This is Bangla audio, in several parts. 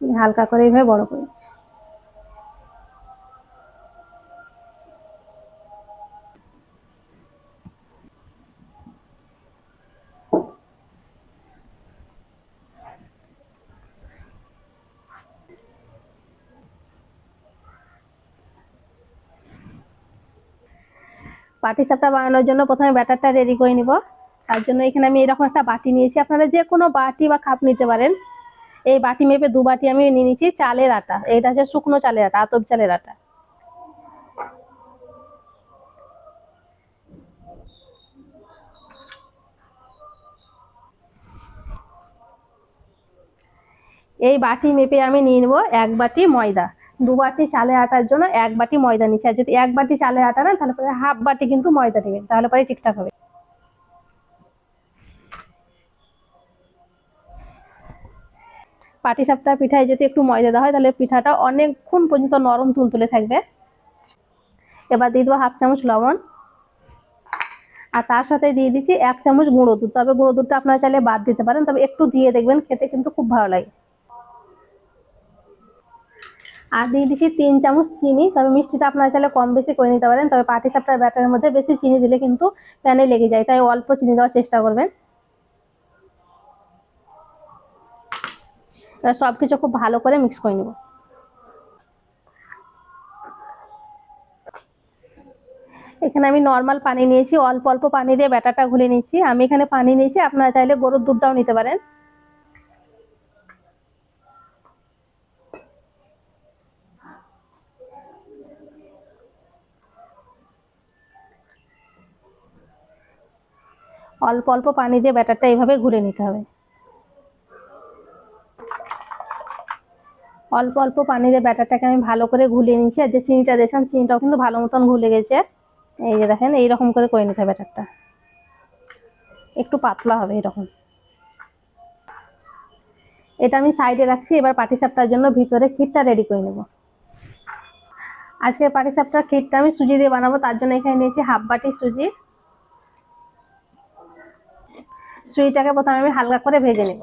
হালকা করে এইভাবে বড় করেছি পাটি সাপটা বানানোর জন্য প্রথমে ব্যাটারটা রেডি করে নিব। তার জন্য এখানে আমি এরকম একটা বাটি নিয়েছি। আপনারা যে কোনো বাটি বা কাপ নিতে পারেন। এই বাটি মেপে দু বাটি আমি নিয়ে নিয়েছি চালের আটা। এটা হচ্ছে শুকনো চালের আটা, আতপ চালের আটা। এই বাটি মেপে আমি নিয়ে নেব এক বাটি ময়দা। দু বাটি চালের আটার জন্য এক বাটি ময়দা নিচ্ছি আর যদি এক বাটি চালের আটা না তাহলে পরে হাফ বাটি কিন্তু ময়দা নেবেন তাহলে পরে ঠিকঠাক হবে। পাটি সাপটা পিঠায় যদি একটু ময়দা দেওয়া হয়, তাহলে পিঠাটা অনেকক্ষণ পর্যন্ত নরম তুলতুলে থাকবে। এবার দিয়ে দেবো হাফ চামচ লবণ। আর তার সাথে দিয়ে দিচ্ছি এক চামচ গুঁড়ো দুধ। তবে গুঁড়ো দুধটা আপনারা চাইলে বাদ দিতে পারেন, তবে একটু দিয়ে দেখবেন, খেতে কিন্তু খুব ভালো লাগে। আর দিয়ে দিচ্ছি তিন চামচ চিনি। তবে মিষ্টিটা আপনারা চাইলে কম বেশি করে নিতে পারেন, তবে পাটি সাপটার ব্যাটারের মধ্যে বেশি চিনি দিলে কিন্তু প্যানে লেগে যায়, তাই অল্প চিনি দেওয়ার চেষ্টা করবেন। সব কিছু খুব ভালো করে মিক্স করে নেব। এখানে আমি নর্মাল পানি নিয়েছি, অল্প অল্প পানি দিয়ে ব্যাটারটা ঘুলে নিচ্ছি। আমি এখানে পানি নিয়েছি, আপনারা চাইলে গরুর দুধটাও নিতে পারেন। অল্প অল্প পানি দিয়ে ব্যাটারটা এইভাবে ঘুরে নিতে হবে। অল্প অল্প পানি দিয়ে ব্যাটারটাকে আমি ভালো করে ঘুলিয়ে নিচ্ছি। আর যে চিনিটা দিয়েছিলাম, চিনিটাও কিন্তু ভালো মতন ঘুলে গেছে। এই যে দেখেন, এইরকম করে করে নিতে হবে ব্যাটারটা। একটু পাতলা হবে এরকম। এটা আমি সাইডে রাখছি, এবার পাটি সাপটার জন্য ভিতরে ক্ষীরটা রেডি করে নেব। আজকে পাটিসাপটার ক্ষীরটা আমি সুজি দিয়ে বানাবো, তার জন্য এখানে নিয়েছি হাফ বাটি সুজি। সুজিটাকে প্রথমে আমি হালকা করে ভেজে নেব।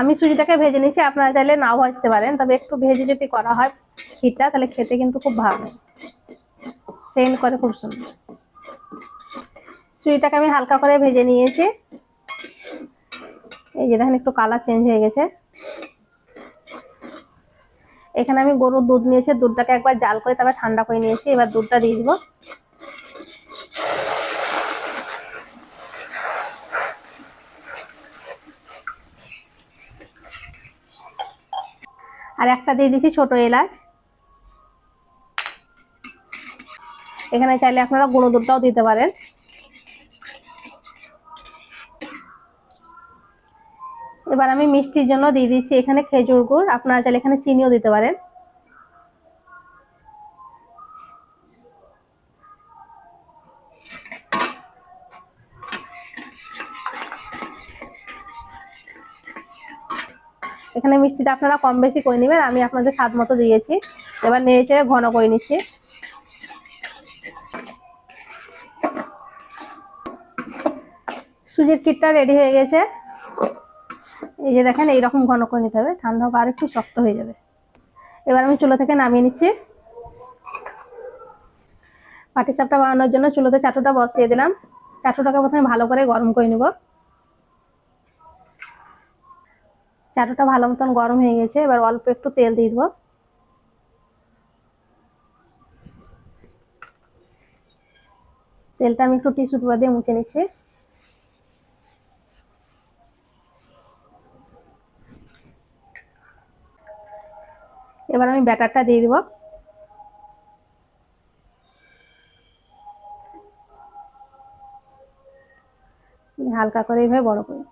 আমি সুজিটাকে ভেজে নিচ্ছি আপনারা চাইলে নাও ভাজতে পারেন, তবে একটু ভেজে যদি করা হয় ক্ষীরটা, তাহলে খেতে কিন্তু খুব ভালো সেন্ড করে খুব সুন্দর। সুজিটাকে আমি হালকা করে ভেজে নিয়েছি। এই যে দেখেন, একটু কালার চেঞ্জ হয়ে গেছে। এখানে আমি গরুর দুধ নিয়েছি, দুধটাকে একবার জাল করে তারপর ঠান্ডা করে নিয়েছি, এবার দুধটা দিয়ে দিব। আর একটা দিয়ে দিচ্ছি ছোট এলাচ। এখানে চাইলে আপনারা গুঁড়ো দুধটাও দিতে পারেন। এবার আমি মিষ্টির জন্য দিয়ে দিচ্ছি এখানে খেজুর গুড়। আপনারা চাইলে এখানে চিনিও দিতে পারেন। এখানে মিষ্টিটা আপনারা কম বেশি করে নেবেন, আমি আপনাদের স্বাদ মতো দিয়েছি। এবার নেড়ে ঘন করে নিচ্ছি। সুজির কিটটা রেডি হয়ে গেছে। এই যে দেখেন, এইরকম ঘন করে নিতে হবে, ঠান্ডা হবে আর একটু শক্ত হয়ে যাবে। এবার আমি চুলো থেকে নামিয়ে নিচ্ছি। পাটিসাপটা বানানোর জন্য চুলোতে চাটুটা বসিয়ে দিলাম। চাটুটাকে প্রথমে ভালো করে গরম করে নেব। চাটুটা ভালো মতন গরম হয়ে গেছে, এবার অল্প একটু তেল দিয়ে দেবো। তেলটা আমি একটু টিস্যু পেপার দিয়ে মুছে নিচ্ছি। এবার আমি ব্যাটারটা দিয়ে দিব। হালকা করে এইভাবে বড় করেছি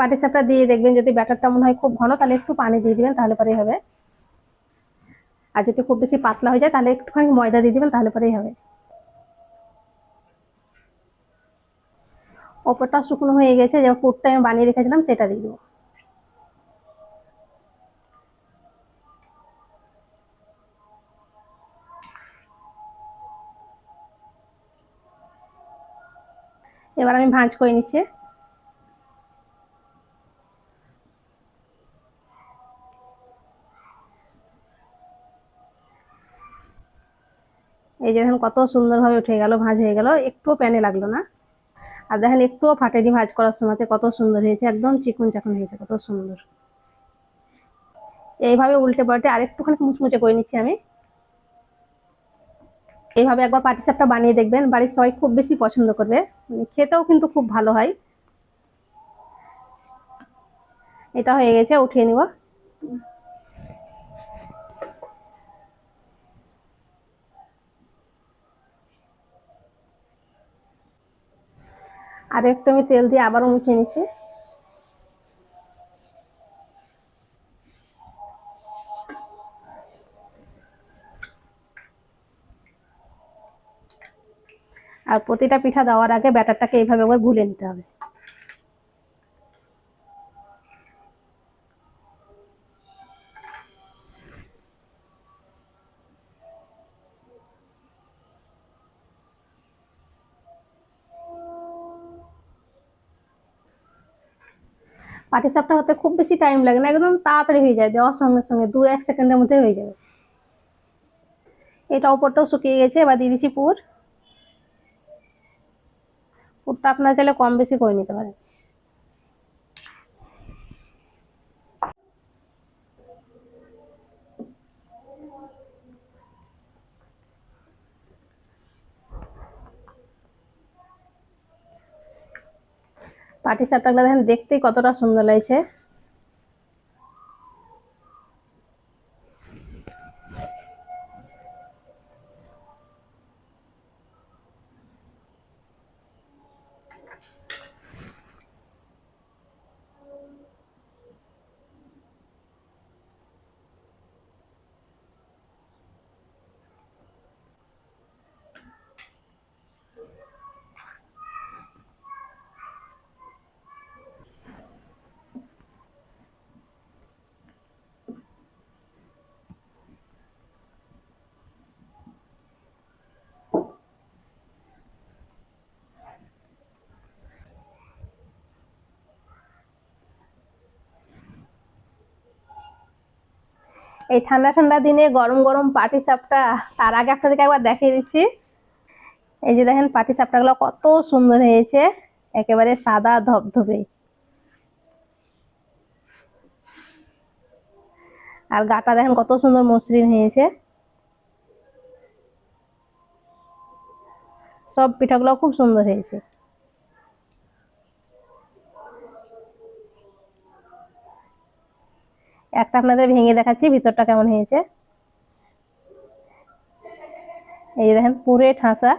পাটিসাপটা দিয়ে দেখবেন যদি ব্যাটারটা মনে হয় খুব ঘন, তাহলে একটু পানি দিয়ে দিবেন, তাহলে পরেই হবে। আর যদি খুব বেশি পাতলা হয়ে যায়, তাহলে একটুখানি ময়দা দিয়ে দিবেন, তাহলে পরেই হবে। ওপরটা শুকনো হয়ে গেছে, যে পুরটা আমি বানিয়ে রেখেছিলাম, সেটা দিয়ে দেবো। এবার আমি ভাঁজ করে নিচ্ছি। এই যে দেখেন, কত সুন্দরভাবে উঠে গেল, ভাঁজ হয়ে গেল, একটুও প্যানে লাগল না। আর দেখেন, একটুও ফাটেনি ভাঁজ করার সময়তে কত সুন্দর হয়েছে, একদম চিকুন চাকন হয়েছে, কত সুন্দর। এইভাবে উল্টে পাল্টে আরেকটুখানি মুচমুচে করে নিচ্ছি আমি। এইভাবে একবার পাটিসাপটা বানিয়ে দেখবেন, বাড়ির সবাই খুব বেশি পছন্দ করবে মানে খেতেও কিন্তু খুব ভালো হয়। এটা হয়ে গেছে, উঠিয়ে নিব। আর একটু আমি তেল দিয়ে আবারও মুছে নিচ্ছি। আর প্রতিটা পিঠা দেওয়ার আগে ব্যাটারটাকে এইভাবে একবার গুলে নিতে হবে। পাটিসাপটা হতে খুব বেশি টাইম লাগে না, একদম তাড়াতাড়ি হয়ে যায়, দেওয়ার সঙ্গে সঙ্গে দু এক সেকেন্ডের মধ্যে হয়ে যাবে। এটা ওপরটাও শুকিয়ে গেছে, এবার দিয়ে দিচ্ছি পুর। পুরটা আপনার চাইলে কম বেশি করে নিতে পারেন। পাটি সাপটা দেখেন দেখতেই কতটা সুন্দর লাগছে। এই ঠান্ডা ঠান্ডা দিনে গরম গরম পাটি সাপটা তার আগে আপনাদেরকে একবার দেখিয়ে দিচ্ছি। এই যে দেখেন, পাটি সাপটাগুলো কত সুন্দর হয়েছে, একেবারে সাদা ধবধবে। আর গাটা দেখেন কত সুন্দর মসৃণ হয়েছে। সব পিঠাগুলো খুব সুন্দর হয়েছে। একটা আপনাদের ভেঙে দেখাচ্ছি ভিতরটা কেমন হয়েছে? এই দেখেন পুরে ঠাসা